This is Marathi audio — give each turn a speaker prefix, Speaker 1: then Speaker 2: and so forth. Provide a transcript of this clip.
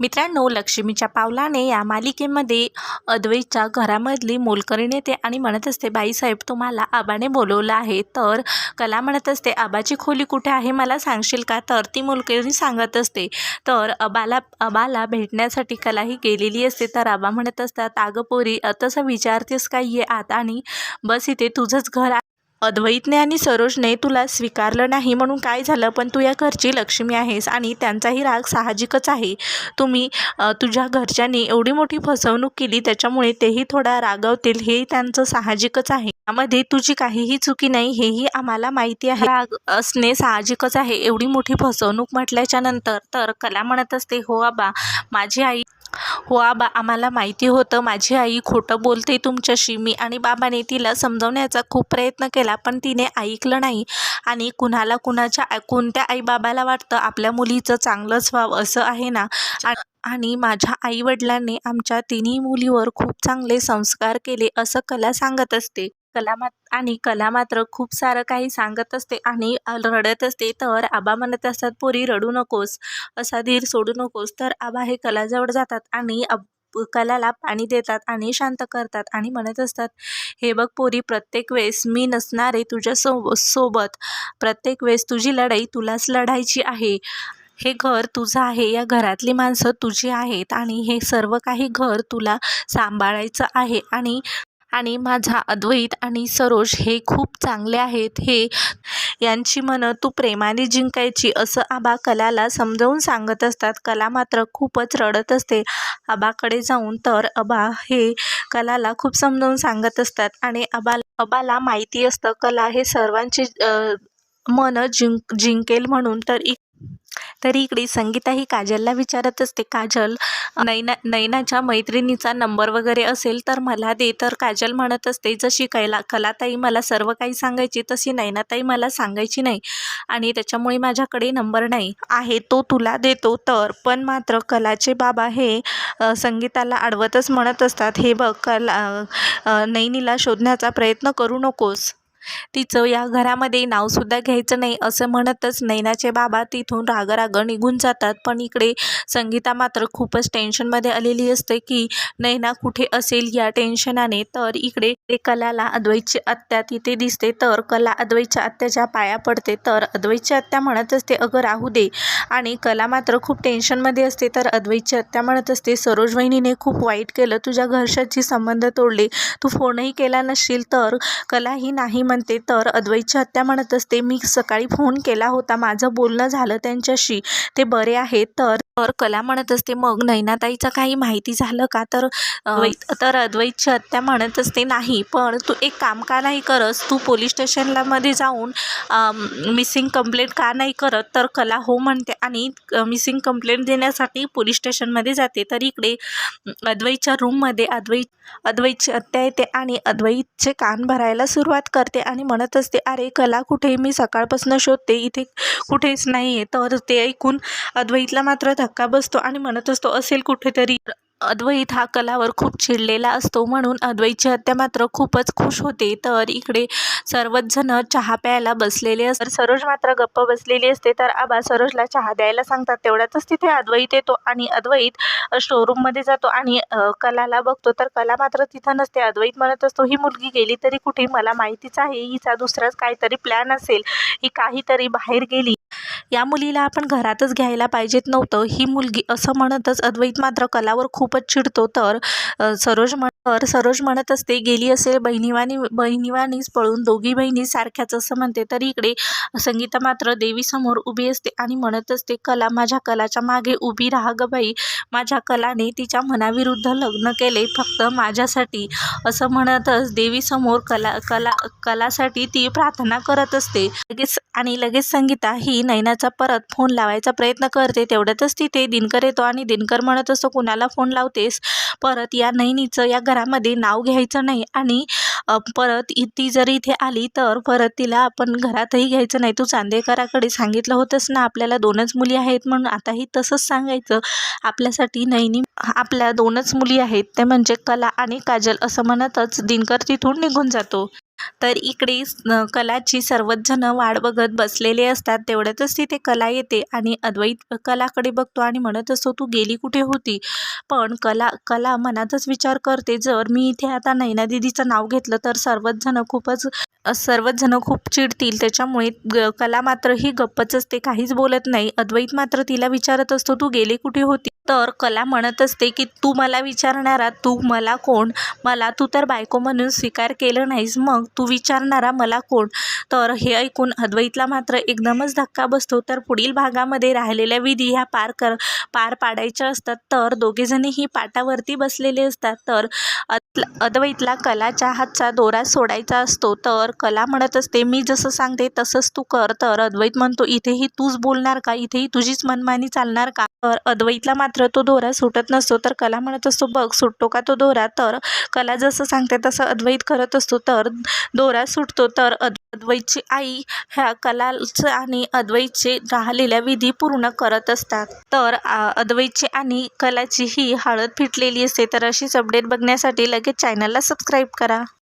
Speaker 1: मित्रांनो लक्ष्मीच्या पावलाने या मालिकेमध्ये अद्वैतच्या घरामधली मोलकरीण येते आणि म्हणत असते बाईसाहेब तुम्हाला आबाने बोलवलं आहे तर कला म्हणत असते आबाची खोली कुठे आहे मला सांगशील का? तर ती मोलकरीण सांगत असते तर अबाला अबाला भेटण्यासाठी कला ही गेलेली असते तर आबा म्हणत असतात अगं पोरी तसं विचारतेस काय ये आत आणि बस इथे तुझंच घर अद्वैतने आणि सरोजने तुला स्वीकारलं नाही म्हणून काय झालं? पण तू या घरची लक्ष्मी आहेस आणि त्यांचाही राग साहजिकच आहे. तुम्ही तुझ्या घरच्यांनी एवढी मोठी फसवणूक केली त्याच्यामुळे तेही थोडा रागवतील हे त्यांचं साहजिकच आहे. यामध्ये तुझी काहीही चुकी नाही हेही आम्हाला माहिती आहे. राग असणे साहजिकच आहे. एवढी मोठी फसवणूक म्हटल्याच्या नंतर तर कला म्हणत असते हो आबा माझी आई हो आबा आम्हाला माहिती होतं. माझी आई खोटं बोलते तुमच्याशी. मी आणि बाबाने तिला समजवण्याचा खूप प्रयत्न केला पण तिने ऐकलं नाही. आणि कुणाला कुणाच्या आई- कोणत्या आईबाबाला वाटतं आपल्या मुलीचं चांगलंच व्हावं असं आहे ना? आणि माझ्या आईवडिलांनी आमच्या तिन्ही मुलीवर खूप चांगले संस्कार केले असं कला सांगत असते. कला मात आणि कला मात्र खूप सारं काही सांगत असते आणि रडत असते. तर आबा म्हणत असतात पोरी रडू नकोस. असा धीर सोडू नकोस. तर आबा हे कलाजवळ जातात आणि अब कलाला पाणी देतात आणि शांत करतात आणि म्हणत असतात हे बघ पोरी प्रत्येक वेळेस मी नसणारे तुझ्या सो सोबत. प्रत्येक वेळेस तुझी लढाई तुलाच लढायची आहे. हे घर तुझं आहे. या घरातली माणसं तुझी आहेत आणि हे सर्व काही घर तुला सांभाळायचं आहे आणि आणि माझा अद्वैत आणि सरोज हे खूप चांगले आहेत हे यांची मनं तू प्रेमाने जिंकायची असं आबा कलाला समजावून सांगत असतात. कला मात्र खूपच रडत असते. आबाकडे जाऊन तर अबा हे कलाला खूप समजावून सांगत असतात आणि अबा अबाला माहिती असतं कला हे सर्वांची मन जिंक जिंकेल म्हणून तर इ तरी इकडे संगीता ही काजलला विचारत असते काजल नैना नैनाच्या मैत्रिणीचा नंबर वगैरे असेल तर मला दे. तर काजल म्हणत असते जशी कैला कलाताई मला सर्व काही सांगायची तशी नैनाताई मला सांगायची नाही आणि त्याच्यामुळे माझ्याकडे नंबर नाही. आहे तो तुला देतो तर. पण मात्र कलाचे बाबा हे संगीताला अडवतच म्हणत असतात हे बघ कला नैनीला शोधण्याचा प्रयत्न करू नकोस. तिचं या घरामध्ये नावसुद्धा घ्यायचं नाही असं म्हणतच नैनाचे बाबा तिथून राग निघून जातात. पण इकडे संगीता मात्र खूपच टेन्शनमध्ये आलेली असते की नैना कुठे असेल या टेन्शनाने. तर इकडे ते कलाला अद्वैतची आत्या तिथे दिसते. तर कला अद्वैतच्या आत्याच्या पाया पडते. तर अद्वैतची आत्या म्हणत असते अगं राहू दे. आणि कला मात्र खूप टेन्शनमध्ये असते. तर अद्वैतची आत्या म्हणत असते सरोज वहिनीने खूप वाईट केलं. तुझ्या घरशाची संबंध तोडले. तू फोनही केला नसशील तर कलाही नाही म्हणते तर अद्वैतची हत्या म्हणत असते. मी सकाळी फोन केला होता. माझं बोलणं झालं त्यांच्याशी. ते बरे आहेत. तर तर कला म्हणत असते मग नैनाताईचं काही माहिती झालं का? तर तर अद्वैतची हत्या म्हणत असते नाही पण तू एक काम का नाही करस. तू पोलीस स्टेशनला मध्ये जाऊन मिसिंग कंप्लेंट का नाही करत? तर कला हो म्हणते आणि मिसिंग कंप्लेंट देण्यासाठी पोलीस स्टेशनमध्ये जाते. तर इकडे अद्वैतच्या रूममध्ये अद्वैत अद्वैतची हत्या येते आणि अद्वैतचे कान भरायला सुरुवात करते आणि म्हणत असते अरे कला कुठे मी सकाळपासून शोधते इथे कुठेच नाही आहे तर ते ऐकून अद्वैतला मात्र धक्का बसतो आणि म्हणत असतो असेल कुठेतरी. अद्वैत हा कलावर खूप चिडलेला असतो म्हणून अद्वैतची हत्या मात्र खूपच खुश होते. तर इकडे सर्वच जण चहा प्यायला बसलेले असतात सरोज मात्र गप्प बसलेली असते. तर आबा सरोजला चहा द्यायला सांगतात तेवढ्यातच तिथे अद्वैत येतो आणि अद्वैत शोरूममध्ये जातो आणि कलाला बघतो. तर कला मात्र तिथं नसते. अद्वैत म्हणत असतो ही मुलगी गेली तरी कुठे? मला माहितीच आहे. हिचा दुसराच काहीतरी प्लॅन असेल. ही काहीतरी बाहेर गेली. या मुलीला आपण घरातच घ्यायला पाहिजेत नव्हतं. ही मुलगी असं म्हणतच अद्वैत मात्र कलावर खूपच चिडतो. तर सरोज म्हण तर सरोज म्हणत असते गेली असेल बहिणीवानी बहिणीवानीच पळून दोघी बहिणी सारख्याच असं म्हणते. तर इकडे संगीता मात्र देवीसमोर उभी असते आणि म्हणत असते कला माझ्या कलाच्या मागे उभी राहा ग बाई. माझ्या कलाने तिच्या मनाविरुद्ध लग्न केले. फक्त माझ्यासाठी. असं म्हणतच देवीसमोर कला कला कलासाठी ती प्रार्थना करत असते. लगेच आणि लगेच संगीता ही नैनाचा परत फोन लावायचा प्रयत्न करते. तेवढ्यातच तिथे दिनकर येतो आणि दिनकर म्हणत असतो कुणाला फोन लावतेस? परत या नैनीचं या घरामध्ये नाव घ्यायचं नाही आणि परत ती जर इथे आली तर परत तिला आपण घरातही घ्यायचं नाही. तू चांदेकराकडे सांगितलं होतंस ना आपल्याला दोनच मुली आहेत म्हणून आताही तसंच सांगायचं. आपल्यासाठी नैनी आपल्या दोनच मुली आहेत. ते म्हणजे कला आणि काजल असं म्हणतच दिनकर तिथून निघून जातो. तर इकडे कलाची सर्वच जण वाट बघत बसलेले असतात. तेवढ्यातच तिथे कला येते आणि अद्वैत कलाकडे बघतो आणि म्हणत असतो तू गेली कुठे होती? पण कला कला मनातच विचार करते. जर मी इथे आता नैना दिदीचं नाव घेतलं तर सर्वच जण खूपच सर्वच जण खूप चिडतील. त्याच्यामुळे ग कला मात्र ही गप्पच असते. काहीच बोलत नाही. अद्वैत मात्र तिला विचारत असतो तू गेली कुठे होती? तर कला म्हणत असते की तू मला विचारणारा तू मला कोण? मला तू तर बायको म्हणून स्वीकार केलं नाहीस. मग तू विचारणारा मला कोण? तर हे ऐकून अद्वैतला मात्र एकदमच धक्का बसतो. तर पुढील भागामध्ये राहिलेल्या विधी ह्या पार कर पार पाडायच्या असतात. तर दोघेजणीही पाटावरती बसलेले असतात. तर अद अद्वैतला कलाच्या हातचा दोरा सोडायचा असतो. तर कला म्हणत असते मी जसं सांगते तसंच तू कर. तर अद्वैत म्हणतो इथेही तूच बोलणार का? इथेही तुझीच मनमानी चालणार का? तर अद्वैतला मात्र तो दोरा सुटत नसतो. तर कला म्हणत असतो बघ सुटतो का तो दोरा? तर कला जसं सांगते तसं अद्वैत करत असतो. तर दोरा सुटतो तर अद अद्वैतची आई ह्या कलाचं आणि अद्वैतचे राहिलेल्या विधी पूर्ण करत असतात. तर आ, अद्वैतची आणि कलाची ही हळद फिटलेली असते तर अशीच अपडेट बघण्यासाठी लगेच चॅनलला सबस्क्राईब करा.